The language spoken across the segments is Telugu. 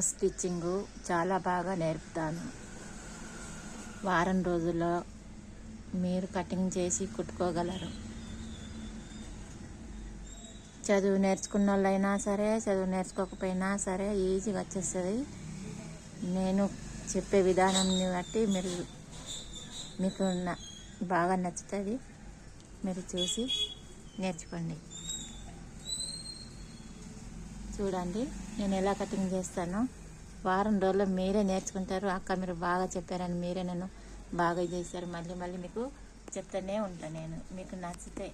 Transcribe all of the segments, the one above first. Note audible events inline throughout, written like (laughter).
స్టిచ్చింగు చాలా బాగా నేర్పుతాను. వారం రోజుల్లో మీరు కటింగ్ చేసి కుట్టుకోగలరు. చదువు నేర్చుకున్న వాళ్ళైనా సరే చదువు నేర్చుకోకపోయినా సరే ఈజీగా వచ్చేస్తుంది. నేను చెప్పే విధానాన్ని బట్టి మీరు మీకు న- బాగా నచ్చుతుంది. మీరు చూసి నేర్చుకోండి. చూడండి నేను ఎలా కటింగ్ చేస్తానో. వారం రోజుల్లో మీరే నేర్చుకుంటారు. అక్క మీరు బాగా చెప్పారని మీరే నన్ను బాగా చేశారు. మళ్ళీ మళ్ళీ మీకు చెప్తానే ఉంటాను నేను. మీకు నచ్చితే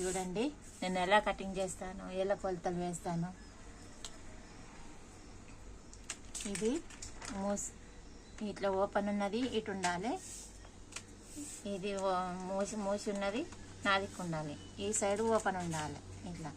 చూడండి నేను ఎలా కటింగ్ చేస్తాను ఎలా కొలతలు వేస్తాను. ఇది మూస్ ఇట్లా ఓపెన్ ఉన్నది ఇటు ఉండాలి. ఇది ఓ- మూసి మూసి ఉన్నది నాదికి ఉండాలి. ఈ సైడ్ ఓపెన్ ఉండాలి ఇట్లా.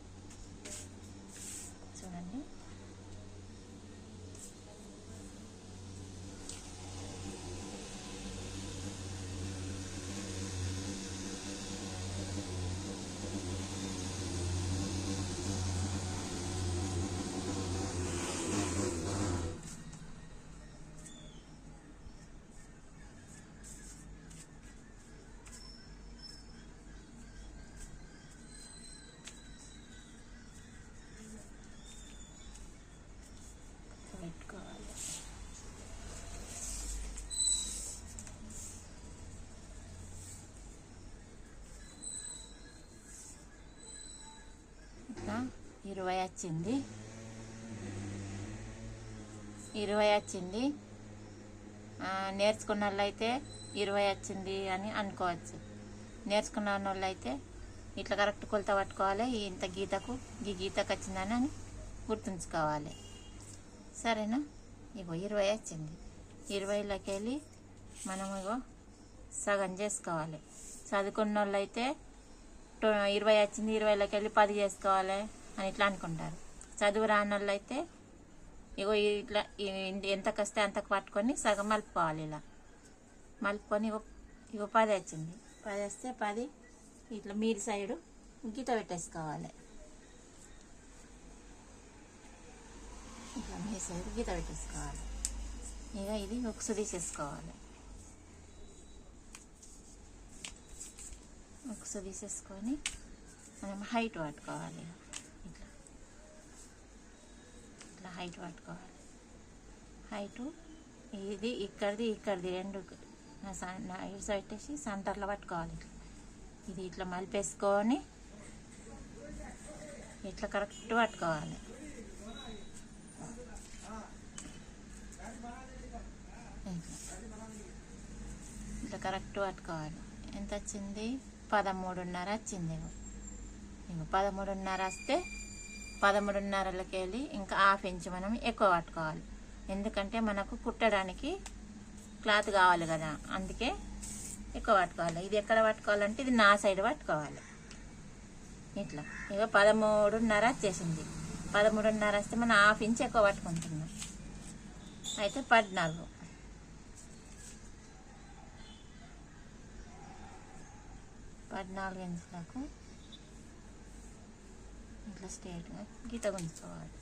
ఇరవై వచ్చింది. ఇరవై వచ్చింది. నేర్చుకున్న వాళ్ళైతే ఇరవై వచ్చింది అని అనుకోవచ్చు. నేర్చుకున్న వాళ్ళైతే ఇట్లా కరెక్ట్ కొలత పట్టుకోవాలి. ఇంత గీతకు ఈ గీతకు వచ్చిందని అని గుర్తుంచుకోవాలి. సరేనా? ఇగో ఇరవై వచ్చింది. ఇరవైలోకి వెళ్ళి మనం ఇగో సగం చేసుకోవాలి. చదువుకున్న వాళ్ళు అయితే ఇరవై వచ్చింది ఇరవైలోకి వెళ్ళి పది చేసుకోవాలి. అని ఇట్లా అనుకుంటారు. చదువు రాని వాళ్ళు అయితే ఇగో ఇట్లా ఈ- ఎంతకు వస్తే అంతకు పట్టుకొని సగం మలుపుకోవాలి ఇలా. మలుపుకొని ఇగో పది వచ్చింది. పది వస్తే పది ఇట్లా మీది సైడు గీత పెట్టేసుకోవాలి. ఇట్లా మీ సైడ్ గీత పెట్టేసుకోవాలి. ఇక ఇది ఉక్సు తీసేసుకోవాలి. ఉక్సు తీసేసుకొని మనం హైట్ పట్టుకోవాలి ఇట్లా ఇట్లా హైట్ పట్టుకోవాలి. హైటు ఇది ఇక్కడిది ఇక్కడిది రెండు నా స- నా ఇటు సైడ్ పెట్టేసి సెంటర్లో పట్టుకోవాలి ఇట్లా. ఇది ఇట్లా మలిపేసుకొని ఇట్లా కరెక్ట్ పట్టుకోవాలి. ఇట్లా కరెక్ట్ పట్టుకోవాలి. ఎంత వచ్చింది? పదమూడున్నర వచ్చింది. ఇగో. పదమూడున్నర వస్తే పదమూడున్నరలకి వెళ్ళి ఇంకా హాఫ్ ఇంచ్ మనం ఎక్కువ పట్టుకోవాలి. ఎందుకంటే మనకు కుట్టడానికి క్లాత్ కావాలి కదా అందుకే ఎక్కువ పట్టుకోవాలి. ఇది ఎక్కడ పట్టుకోవాలంటే ఇది నా సైడ్ పట్టుకోవాలి. ఇట్లా. ఇక పదమూడున్నర వచ్చేసింది. పదమూడున్నర వస్తే మనం హాఫ్ ఇంచ్ ఎక్కువ పట్టుకుంటున్నాం. అయితే పద్నాలుగు. పద్నాలుగు ఇంచులకు ఇట్లా స్ట్రేట్గా గీత గుంజుకోవాలి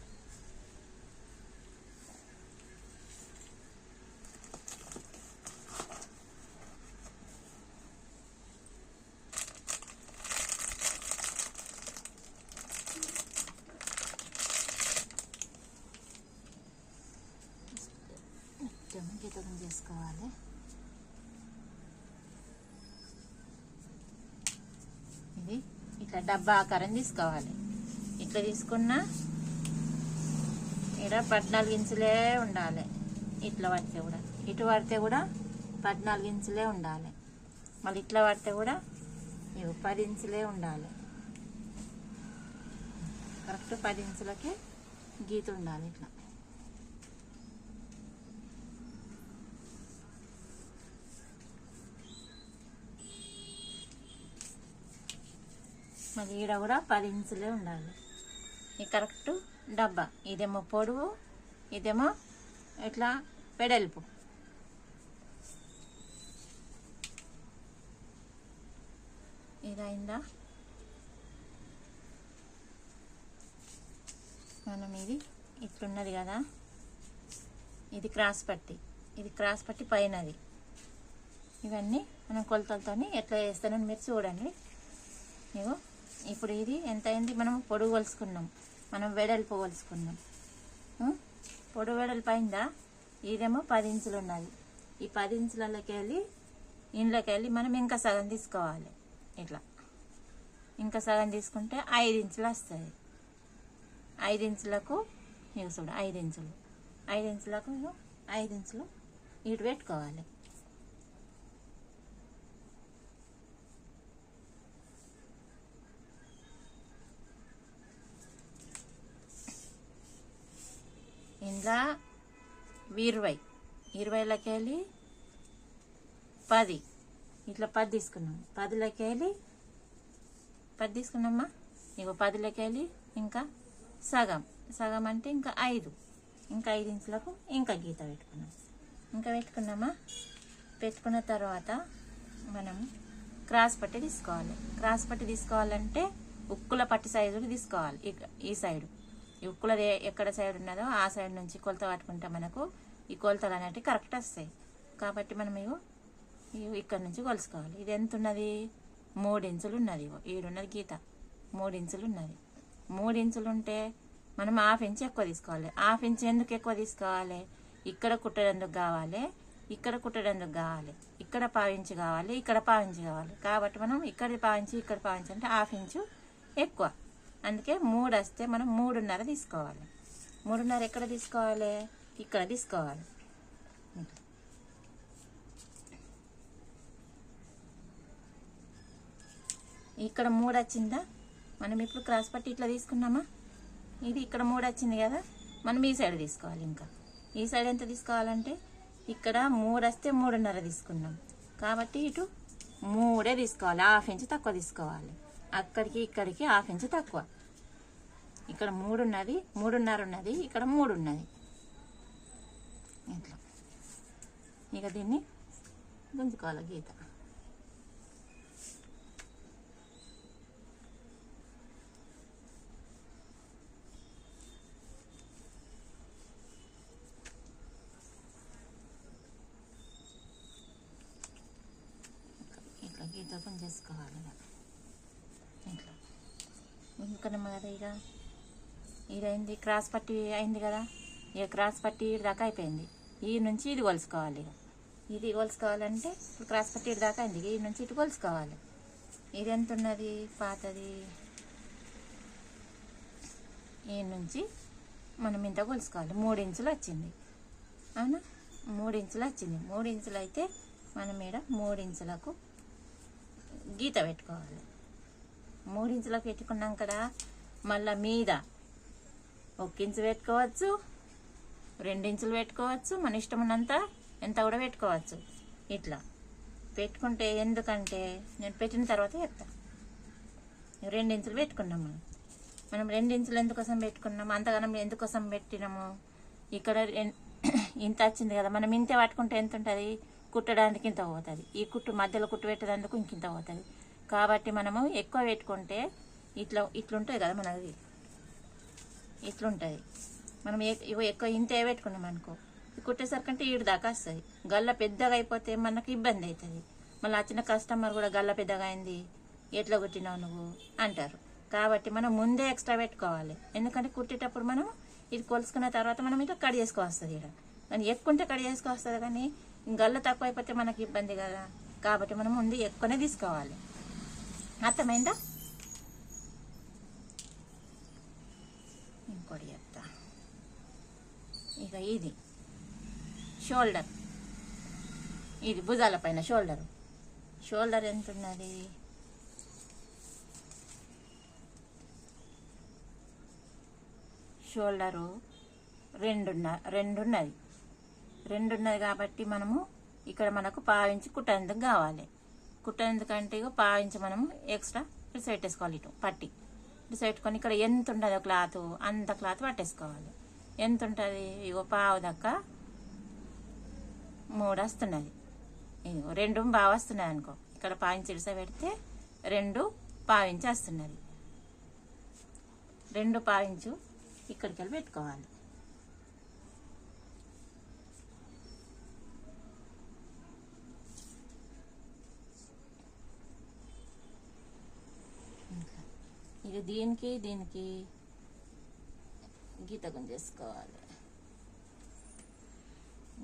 మొత్తం చేసుకోవాలి ఇది ఇట్లా డబ్బా ఆకారం తీసుకోవాలి ఇట్లా తీసుకున్నా ఇక్కడ పద్నాలుగు ఇంచులే ఉండాలి. ఇట్లా పడితే కూడా. ఇటు పడితే కూడా పద్నాలుగు ఇంచులే ఉండాలి. మళ్ళీ ఇట్లా పడితే కూడా ఇవి పది ఇంచులే ఉండాలి. కరెక్ట్ పది ఇంచులకి గీత ఉండాలి ఇట్లా. మరి ఈడ కూడా పది ఇంచులే ఉండాలి. ఈ కరెక్ట్ డబ్బా. ఇదేమో పొడవు ఇదేమో ఇట్లా వెడల్పు. ఇదైందా? మనం ఇది ఇట్లున్నది కదా. ఇది క్రాస్ పట్టి. ఇది క్రాస్ పట్టి పైనది. ఇవన్నీ మనం కొలతలతోని ఎట్లా వేస్తానని మీరు చూడండి. ఇగో ఇప్పుడు ఇది ఎంత అయింది మనం పొడుగు కొలుసుకున్నాం. మనం వెడల్పు కొలుసుకుందాం పొడు వెడల్పు అయిందా? ఇదేమో పది ఇంచులు ఉన్నది ఈ పది ఇంచులలోకి వెళ్ళి ఇంట్లోకి వెళ్ళి మనం ఇంకా సగం తీసుకోవాలి. ఇట్లా. ఇంకా సగం తీసుకుంటే ఐదు ఇంచులు వస్తుంది ఐదు ఇంచులకు ఇక చూడు ఐదు ఇంచులు ఐదు ఇంచులకు ఐదు ఇంచులు ఇటు పెట్టుకోవాలి. ఇందులో ఇరవై. ఇరవైలోకి వెళ్ళి పది. ఇట్లా పది తీసుకున్నాం. పదిలోకి వెళ్ళి పది తీసుకున్నామా? ఇగో పదిలోకి వెళ్ళి ఇంకా సగం. సగం అంటే ఇంకా ఐదు. ఇంకా ఐదు ఇంచులకు ఇంకా గీత పెట్టుకున్నాం. ఇంకా పెట్టుకున్నామా? పెట్టుకున్న తర్వాత మనం క్రాస్ పట్టి తీసుకోవాలి. క్రాస్ పట్టి తీసుకోవాలంటే ఉక్కుల పట్టి సైజులు తీసుకోవాలి. ఈ సైడు. ఈ ఉక్కులది ఎక్కడ సైడ్ ఉన్నదో ఆ సైడ్ నుంచి కొలత పట్టుకుంటే మనకు ఈ కొలతలు అనేవి కరెక్ట్ వస్తాయి. కాబట్టి మనం ఇగో ఇగో ఇక్కడ నుంచి కొలుసుకోవాలి. ఇది ఎంత ఉన్నది? మూడు ఇంచులు ఉన్నది ఇగో. ఈడున్నది గీత. మూడు ఇంచులు ఉన్నది. మూడు ఇంచులు ఉంటే మనం హాఫ్ ఇంచ్ ఎక్కువ తీసుకోవాలి. హాఫ్ ఇంచ్ ఎందుకు ఎక్కువ తీసుకోవాలి? ఇక్కడ కుట్టడందుకు కావాలి? ఇక్కడ కుట్టడందుకు కావాలి? ఇక్కడ పావించి కావాలి ఇక్కడ పావించి కావాలి. కాబట్టి మనం ఇక్కడ పావించి ఇక్కడ పావించి అంటే హాఫ్ ఇంచు ఎక్కువ. అందుకే మూడు వస్తే మనం మూడున్నర తీసుకోవాలి. మూడున్నర ఎక్కడ తీసుకోవాలి? ఇక్కడ తీసుకోవాలి. ఇక్కడ మూడు వచ్చిందా? మనం ఇప్పుడు క్రాస్ పట్టి ఇట్లా తీసుకున్నామా? ఇది ఇక్కడ మూడు వచ్చింది కదా? మనం ఈ సైడ్ తీసుకోవాలి ఇంకా. ఈ సైడ్ ఎంత తీసుకోవాలంటే ఇక్కడ మూడు వస్తే మూడున్నర తీసుకున్నాం. కాబట్టి ఇటు మూడే తీసుకోవాలి. హాఫ్ ఇంచ్ తక్కువ తీసుకోవాలి. అక్కడికి ఇక్కడికి హాఫ్ ఇంచ్ తక్కువ. ఇక్కడ మూడు ఉన్నది మూడున్నర ఉన్నది ఇక్కడ మూడు ఉన్నది ఇట్లా. ఇక దీన్ని గుంజుకోవాలి గీత. ఇట్లా గీత గుంజేసుకోవాలి. ఇక. గుంజుకున్నాం మరి ఇక. ఇది క్రాస్ పట్టి అయింది కదా. ఇక క్రాస్ పట్టి దాకా అయిపోయింది. ఈ నుంచి ఇది కొలుసుకోవాలి ఇక. ఇది కొలుసుకోవాలంటే ఇప్పుడు క్రాస్ పట్టి దాకా అయింది. ఈ నుంచి ఇటు కొలుసుకోవాలి. ఇది ఎంత ఉన్నది? పాతది? ఈ నుంచి మనం ఇంత కొలుసుకోవాలి. మూడు ఇంచులు వచ్చింది. అవునా? మూడు ఇంచులు వచ్చింది. మూడు ఇంచులు అయితే మనం ఇక్కడ మూడు ఇంచులకు గీత పెట్టుకోవాలి. మూడు ఇంచులకు పెట్టుకున్నాం కదా మళ్ళా మీద. ఒక ఇంచు పెట్టుకోవచ్చు రెండించులు పెట్టుకోవచ్చు మన ఇష్టం ఉన్నంత ఎంత కూడా పెట్టుకోవచ్చు. ఇట్లా. పెట్టుకుంటే ఎందుకంటే నేను పెట్టిన తర్వాత చెప్తా. రెండించులు పెట్టుకున్నాం మనం. మనం రెండించులు ఎందుకోసం పెట్టుకున్నాము? అంతగానం ఎందుకోసం పెట్టినాము? ఇక్కడ (coughs) ఇంత వచ్చింది కదా మనం ఇంతే పట్టుకుంటే ఎంత ఉంటుంది? కుట్టడానికి ఇంత పోతుంది. ఈ కుట్టు మధ్యలో కుట్టు పెట్టేందుకు ఇంకింత పోతుంది. కాబట్టి మనము ఎక్కువ పెట్టుకుంటే ఇట్లా ఇట్లుంటుంది కదా మనది. ఇట్లుంటుంది. మనం ఇగో ఎక్కువ ఇంత పెట్టుకున్నాం అనుకో. కుట్టేసరికి అంటే ఈడు దాకా వస్తుంది. గల్ల పెద్దగా అయిపోతే మనకు ఇబ్బంది అవుతుంది మళ్ళీ వచ్చిన కస్టమర్ కూడా గల్ల పెద్దగా అయింది ఎట్లా కుట్టినావు నువ్వు? అంటారు. కాబట్టి మనం ముందే ఎక్స్ట్రా పెట్టుకోవాలి. ఎందుకంటే కుట్టేటప్పుడు మనం ఇది కొలుసుకున్న తర్వాత మనం ఇట్లా కట్ చేసుకోవస్తుంది ఇక్కడ కానీ ఎక్కువ ఉంటే కట్ చేసుకోవస్తుంది కానీ గల్ల తక్కువ అయిపోతే మనకి ఇబ్బంది కదా. కాబట్టి మనం ముందు ఎక్కువనే తీసుకోవాలి. అర్థమైందా? ఇంకోటి చెప్తా. ఇక ఇది. షోల్డర్ ఇది భుజాల పైన షోల్డర్ షోల్డర్ ఎంత ఉన్నది షోల్డరు రెండున్న రెండున్నది. రెండున్నది కాబట్టి మనము ఇక్కడ మనకు పావించి కుట్టేందుకు కావాలి. కుట్టేందుకంటే ఇక పావించి మనము ఎక్స్ట్రా ఇటు సైడ్ ఇటు పట్టి. ఇటు పెట్టుకొని ఇక్కడ ఎంత ఉంటుందో క్లాత్? అంత క్లాత్ పట్టేసుకోవాలి. ఎంత ఉంటుంది? ఇగో పావు దక్క మూడు వస్తున్నది. ఇదిగో రెండు బాగా వస్తున్నాయి అనుకో. ఇక్కడ పావించి ఇడిస పెడితే రెండు పావించి వస్తున్నది. రెండు పావించు ఇక్కడికి వెళ్ళి పెట్టుకోవాలి. ఇక దీనికి? దీనికి? గీత గుంజేసుకోవాలి.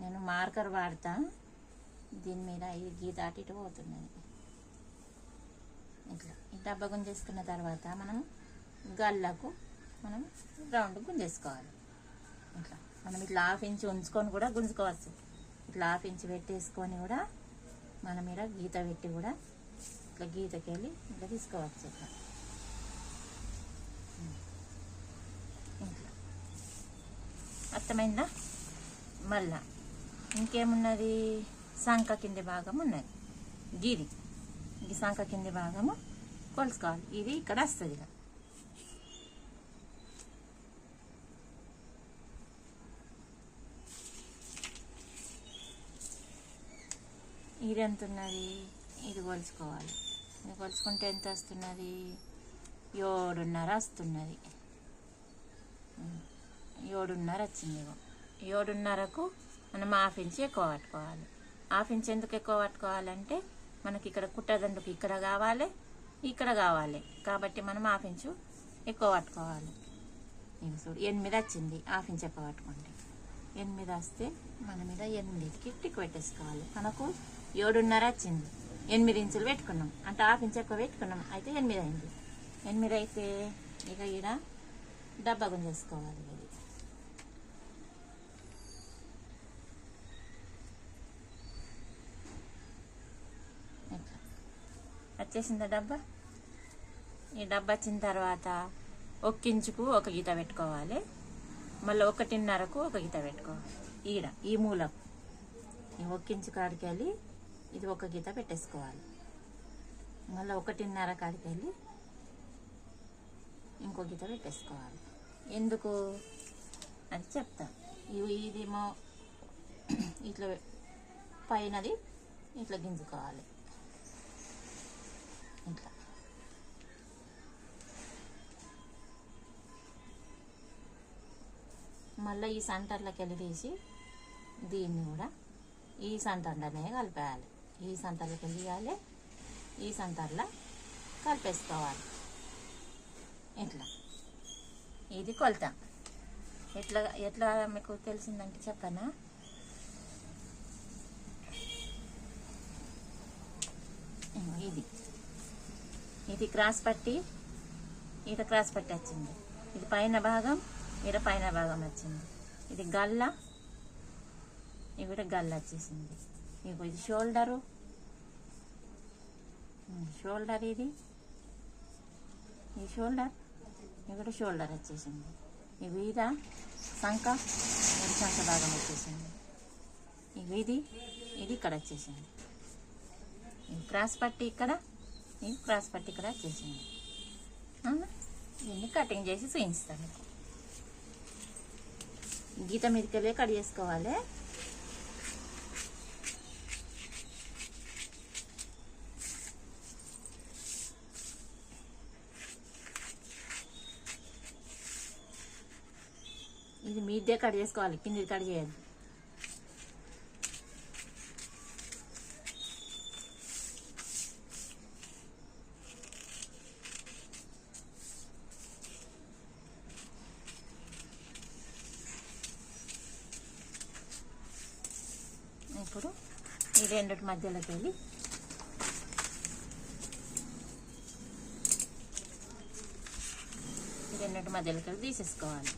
నేను మార్కర్ వాడతా. దీని మీద ఈ గీత అటు ఇటు పోతున్నది. ఇట్లా. ఈ గుంజేసుకున్న తర్వాత మనం గల్లకు మనం రౌండ్ గుంజేసుకోవాలి. ఇట్లా. మనం ఇట్లా హాఫ్ ఇంచ్ ఉంచుకొని కూడా గుంజుకోవచ్చు. ఇట్లా హాఫ్ ఇంచ్ పెట్టేసుకొని కూడా మన మీద గీత పెట్టి కూడా ఇట్లా గీతకెళ్ళి ఇట్లా తీసుకోవచ్చు ఇట్లా. అర్థమైందా? మళ్ళా. ఇంకేమున్నది? సంక కింది భాగం ఉన్నది. గిది ఈ సంక కింది భాగము కొలుసుకోవాలి. ఇది ఇక్కడ వస్తుంది ఇక. ఇది ఎంత ఉన్నది ఇది కొలుసుకోవాలి. ఇది కొలుచుకుంటే ఎంత వస్తున్నది? ఏడున్నర వస్తున్నది. ఏడున్నర వచ్చింది ఇగో. ఏడున్నరకు మనం హాఫ్ ఇంచ్ ఎక్కువ పట్టుకోవాలి. హాఫ్ ఇంచ్ ఎందుకు ఎక్కువ పట్టుకోవాలంటే మనకి ఇక్కడ కుట్టదండుకు ఇక్కడ కావాలి ఇక్కడ కావాలి. కాబట్టి మనం హాఫ్ ఇంచు ఎక్కువ పట్టుకోవాలి. ఇది చూడు ఎనిమిది వచ్చింది హాఫ్ ఇంచ్ ఎక్కువ పట్టుకోండి ఎనిమిది వస్తే మన మీద ఎనిమిదికి టిక్ పెట్టేసుకోవాలి. మనకు ఏడున్నర వచ్చింది. ఎనిమిది ఇంచులు పెట్టుకున్నాం. అంటే హాఫ్ ఇంచ్ ఎక్కువ పెట్టుకున్నాం. అయితే ఎనిమిది అయింది. ఎనిమిది అయితే ఇక ఈడ డబ్బా గుంజేసుకోవాలి ఇది ఇట్లా. వచ్చేసిందా డబ్బా? ఈ డబ్బా వచ్చిన తర్వాత ఒక్కించుకు ఒక గీత పెట్టుకోవాలి. మళ్ళీ ఒకటిన్నరకు ఒక గీత పెట్టుకోవాలి. ఈడ ఈ మూలకు ఈ ఒక్కించు కాడికి వెళ్ళి ఇది ఒక గీత పెట్టేసుకోవాలి. మళ్ళీ ఒకటిన్నర కాడికి వెళ్ళి ఇంకో గీత పెట్టేసుకోవాలి. ఎందుకు? అది చెప్తా. ఇవి ఇదేమో (clears throat) ఇట్లా పైనది ఇట్లా గింజుకోవాలి. ఇట్లా మళ్ళీ ఈ సెంటర్లోకి వెళ్ళి తీసి దీన్ని కూడా ఈ సెంటర్లోనే కలిపేయాలి. ఈ సెంటర్లోకి వెళ్ళి ఈ సెంటర్లో కలిపేసుకోవాలి. ఇట్లా ఇది కొలత. ఎట్లా ఎట్లా మీకు తెలిసిందంటే చెప్పనా? ఇది. ఇది క్రాస్ పట్టి ఇది క్రాస్ పట్టి వచ్చింది. ఇది పైన భాగం ఈడ పైన భాగం వచ్చింది. ఇది గల్ల కూడా గల్ల వచ్చేసింది. ఇగో ఇది షోల్డరు. షోల్డర్ ఇది. ఈ షోల్డర్ ఇక్కడ షోల్డర్ వచ్చేసింది. ఇవి ఇద శంఖ ఇది శంఖ భాగం వచ్చేసింది. ఇవి ఇది ఇది ఇక్కడ వచ్చేసింది. క్రాస్ పట్టి ఇక్కడ ఇది క్రాస్ పట్టి ఇక్కడ వచ్చేసింది. దీన్ని కటింగ్ చేసి చూపిస్తాను మీకు. గీత మీదకెళ్ళి కట్ చేసుకోవాలి. ఇది మీదే కట్ చేసుకోవాలి కింది కట్ చేయాలి ఇప్పుడు ఈ రెండిటి మధ్యలోకి వెళ్ళి రెండింటి మధ్యలోకి వెళ్ళి తీసేసుకోవాలి.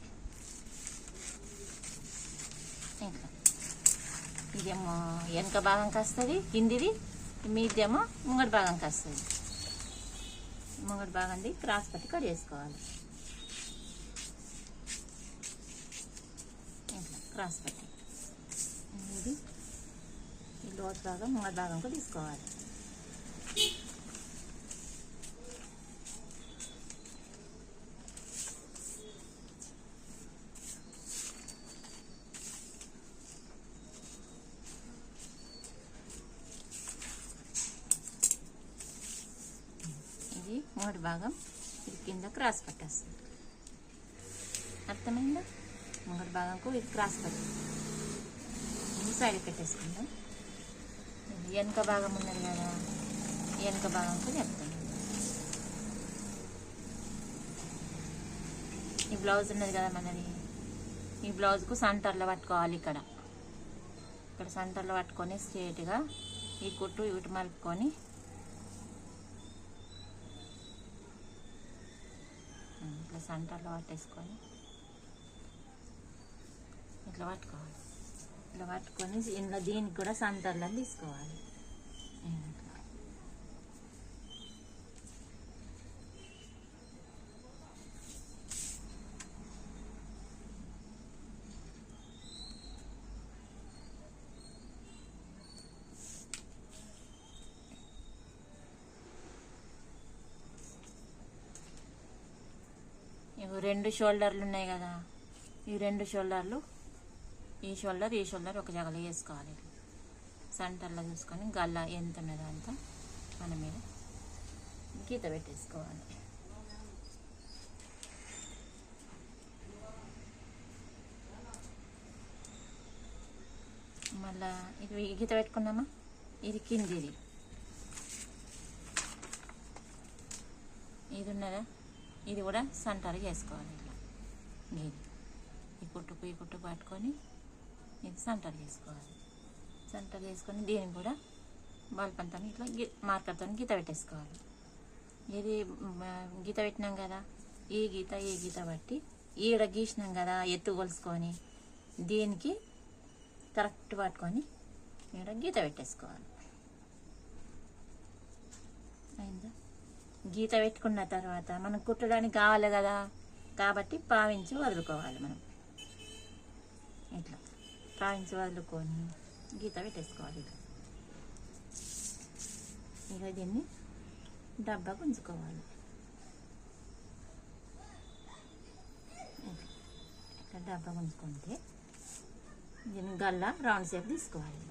ఇంకా. ఇదేమో వెనక భాగంకి వస్తుంది కిందిది మీదేమో ముంగటి భాగంకి వస్తుంది ముంగటి భాగంది క్రాస్ పట్టి కట్ చేసుకోవాలి. ఇంకా క్రాస్ పట్టి. ఇది. ఈ భాగం ముంగటి భాగంకు తీసుకోవాలి. ఇది మూడు భాగం. ఇది కింద క్రాస్ పట్టేస్తుంది. అర్థమైందా? మూడు భాగంకు ఇది క్రాస్ పట్టి ఇది సైడ్ పెట్టేసుకుందాం. వెనక భాగం ఉన్నది కదా ఈ వెనక భాగంకు చెప్తాను ఈ బ్లౌజ్ ఉన్నది కదా మనది ఈ బ్లౌజ్కు సెంటర్లో పట్టుకోవాలి ఇక్కడ ఇక్కడ సెంటర్లో పట్టుకొని స్ట్రేట్గా ఈ కుట్టు ఇటు మలుపుకొని ఇట్లా సెంటర్లో పట్టేసుకొని ఇట్లా పట్టుకోవాలి ఇట్లా పట్టుకొని ఇంట్లో దీనికి కూడా సెంటర్లో తీసుకోవాలి. రెండు షోల్డర్లు ఉన్నాయి కదా. ఈ రెండు షోల్డర్లు ఈ షోల్డర్ ఈ షోల్డర్ ఒక జగలు వేసుకోవాలి. సెంటర్లో చూసుకొని గల్ల ఎంత మీద అంత మన మీద గీత పెట్టేసుకోవాలి. మళ్ళా ఇది గీత పెట్టుకున్నామా ఇది కిందిది. ఇది ఉన్నదా? ఇది కూడా సెంటర్ చేసుకోవాలి ఇట్లా. ఇది ఈ కుట్టుకు ఈ కుట్టు పట్టుకొని ఇది సెంటర్ చేసుకోవాలి. సెంటర్ చేసుకొని దీన్ని కూడా బల్పంతో ఇట్లా మార్కర్తో గీత పెట్టేసుకోవాలి. ఇది గీత పెట్టినాం కదా ఈ గీత ఈ గీత బట్టి ఈడ గీసినాం కదా ఎత్తు కొలుసుకొని దీనికి కరెక్ట్ పట్టుకొని ఈడ గీత పెట్టేసుకోవాలి. అయిందా? గీత పెట్టుకున్న తర్వాత మనం కుట్టడానికి కావాలి కదా కాబట్టి పావించి వదులుకోవాలి మనం. ఇట్లా. పావించి వదులుకొని గీత పెట్టేసుకోవాలి ఇక ఇక దీన్ని డబ్బాకు ఉంచుకోవాలి ఇట్లా. డబ్బా ఉంచుకుంటే దీన్ని గల్లా రౌండ్ షేప్ తీసుకోవాలి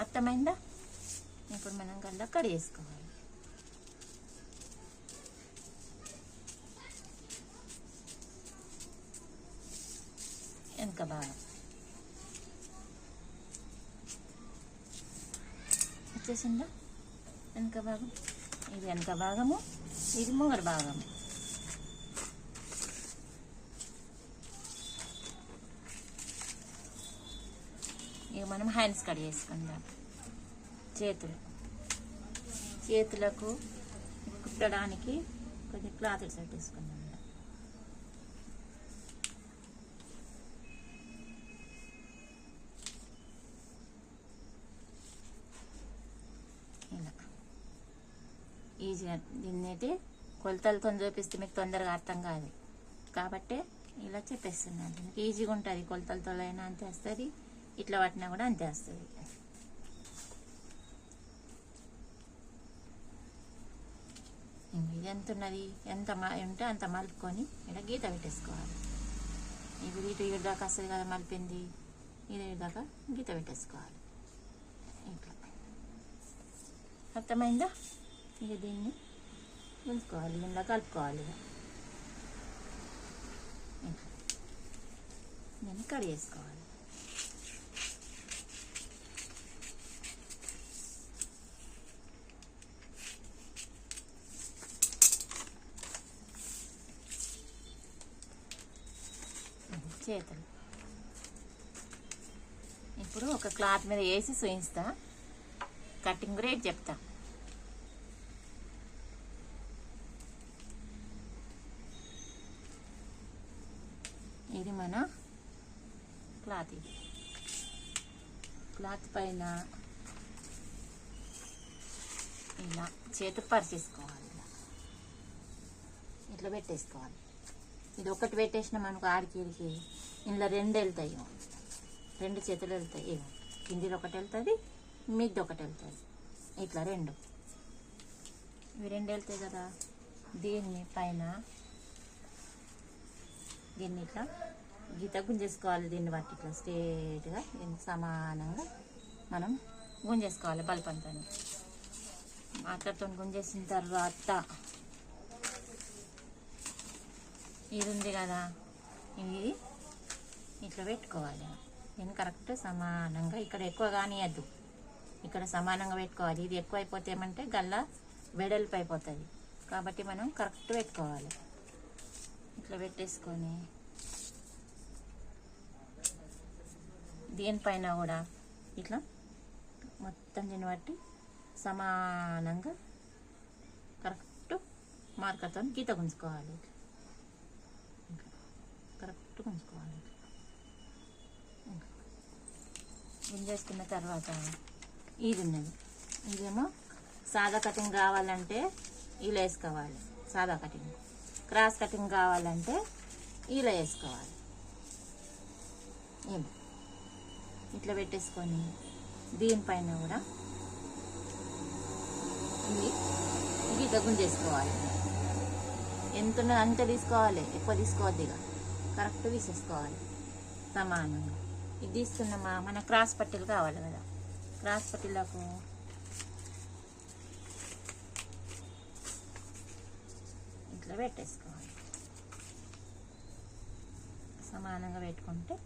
అర్థమైందా ఇప్పుడు మనం గల్ల కడిగేసుకోవాలి వెనక భాగం వచ్చేసిందా? వెనక భాగం? ఇది వెనక భాగము ఇది ముంగర భాగము ఇక మనం హ్యాండ్స్ కట్ చేసుకుందాం. చేతులు. చేతులకు కుట్టడానికి కొంచెం క్లాత్ సెట్ వేసుకుందాం ఇలా ఈజీగా దీన్ని అయితే కొలతలతో చూపిస్తే మీకు తొందరగా అర్థం కాదు. కాబట్టి ఇలా చెప్పేస్తున్నాను. దీనికి ఈజీగా ఉంటుంది. కొలతలతో అయినా అంతే వస్తుంది. ఇట్లా పట్టినా కూడా అంతే వస్తుంది. ఇది ఎంత ఉన్నది ఎంత మ- ఉంటే అంత మలుపుకొని ఇలా గీత పెట్టేసుకోవాలి. ఇప్పుడు ఇటు ఇటు దాకా వస్తుంది కదా మలిపింది. ఇది దాకా గీత పెట్టేసుకోవాలి. ఇట్లా. అర్థమైందా? ఇక దీన్ని ఉంచుకోవాలి ఇందులో కలుపుకోవాలి దీన్ని కట్ చేసుకోవాలి. చేతులు. ఇప్పుడు ఒక క్లాత్ మీద వేసి చూయిస్తా. కటింగ్ రేట్ చెప్తా. క్లాత్ పైన ఇలా చేతి పరిచేసుకోవాలి. ఇలా. ఇట్లా పెట్టేసుకోవాలి. ఇది ఒకటి పెట్టేసినాం అనుకో ఆడికి ఈడికి ఇందులో రెండు వెళ్తాయి రెండు చేతులు వెళ్తాయి ఏమో కిందిది ఒకటి వెళ్తుంది మీది ఒకటి వెళ్తుంది. ఇట్లా రెండు. ఇవి రెండు వెళ్తాయి కదా. దీన్ని పైన దీన్ని ఇట్లా గీత గుంజేసుకోవాలి దీన్ని బట్టి ఇట్లా స్ట్రేట్గా దీనికి సమానంగా మనం గుంజేసుకోవాలి బల్పంతో మాటలతో గుంజేసిన తర్వాత ఇది ఉంది కదా ఇది ఇట్లా పెట్టుకోవాలి. దీన్ని కరెక్ట్ సమానంగా ఇక్కడ ఎక్కువ కానియద్దు. ఇక్కడ సమానంగా పెట్టుకోవాలి. ఇది ఎక్కువ అయిపోతే ఏమంటే గల్ల వెడల్పు అయిపోతుంది. కాబట్టి మనం కరెక్ట్ పెట్టుకోవాలి. ఇట్లా పెట్టేసుకొని దీనిపైన కూడా ఇట్లా మొత్తం దీన్ని బట్టి సమానంగా కరెక్ట్ మార్కర్తో గీత గుంజుకోవాలి. కరెక్ట్ గుంజుకోవాలి. గుంజేసుకున్న తర్వాత ఇది ఉన్నది. ఇదేమో సాదా కటింగ్ కావాలంటే ఇలా వేసుకోవాలి. సాదా కటింగ్. క్రాస్ కటింగ్ కావాలంటే ఇలా వేసుకోవాలి. ఏమో. ఇట్లా పెట్టేసుకొని దీనిపైన కూడా ఇది దగ్గర చేసుకోవాలి. ఎంత ఉన్నదో అంత తీసుకోవాలి ఎక్కువ తీసుకోవద్దు ఇక. కరెక్ట్ తీసేసుకోవాలి సమానంగా. ఇది తీసుకున్నామా మన క్రాస్ పట్టీలు కావాలి కదా. క్రాస్ పట్టీలకు ఇట్లా పెట్టేసుకోవాలి. సమానంగా పెట్టుకుంటే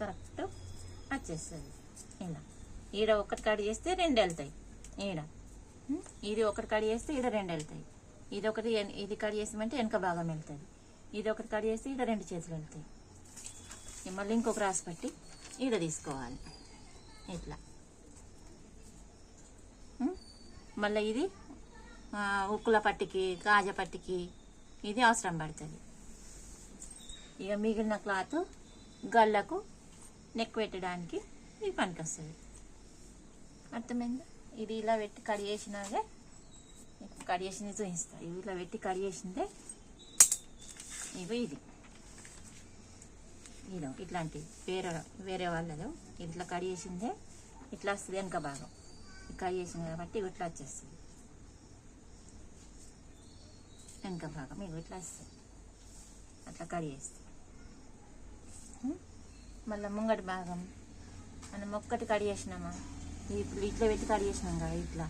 కరెక్ట్ వచ్చేస్తుంది ఇలా ఈడ ఒకటి కడి చేస్తే రెండు వెళ్తాయి. ఈడ. ఇది ఒకటి కడి చేస్తే ఈడ రెండు వెళ్తాయి. ఇది ఒకటి ఇది కడి చేసామంటే వెనక భాగం వెళ్తుంది. ఇది ఒకటి కడి చేస్తే ఈడ రెండు చేతులు వెళ్తాయి. మళ్ళీ ఇంకొక రాసి పట్టి ఈడ తీసుకోవాలి. ఇట్లా. మళ్ళీ ఇది ఉక్కుల పట్టికి కాజ పట్టికి ఇది అవసరం పడుతుంది. ఇక మిగిలిన క్లాత్ గళ్ళకు నెక్ పెట్టడానికి ఇది పనికి వస్తుంది అర్థమైందా? ఇది ఇలా పెట్టి కడి చేసినాకే కడి చేసింది చూపిస్తా. ఇవి ఇలా పెట్టి కడి చేసిందే ఇవి ఇది. ఇదో ఇట్లాంటివి వేరే వేరే వాళ్ళదు ఇట్లా కడి చేసిందే ఇట్లా వస్తుంది వెనక భాగం. ఈ కడి చేసింది కాబట్టి ఇవి ఇట్లా వచ్చేస్తుంది వెనక భాగం ఇవి ఇట్లా వస్తుంది అట్లా కడి చేస్తుంది మళ్ళీ ముంగటి భాగం. మనం ఒక్కటి కడి చేసినామా? ఇప్పుడు ఇట్లా పెట్టి కడి చేసినాం కదా ఇట్లా.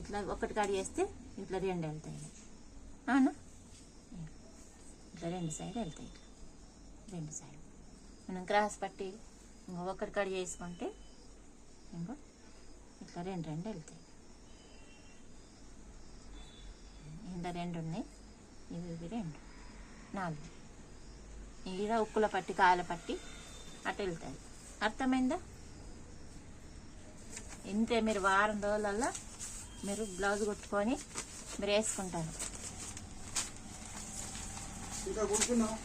ఇట్లా ఒక్కటి కడి చేస్తే ఇట్లా రెండు వెళ్తాయి. అవునా? ఇట్లా రెండు సైడ్ వెళ్తాయి ఇట్లా. రెండు సైడ్ మనం క్రాస్ పట్టి ఇంకో ఒక్కటి కడి చేసుకుంటే ఇంకో ఇట్లా రెండు రెండు వెళ్తాయి. ఇంత రెండు ఉన్నాయి. ఇవి రెండు. నాలుగు. ఈడ ఉక్కుల పట్టి కాయల పట్టి అటు వెళ్తుంది అర్థమైందా? ఇంతే మీరు వారం రోజులలో మీరు బ్లౌజ్ కుట్టుకొని మీరు వేసుకుంటారు. ఇంకా కొడుకున్నావు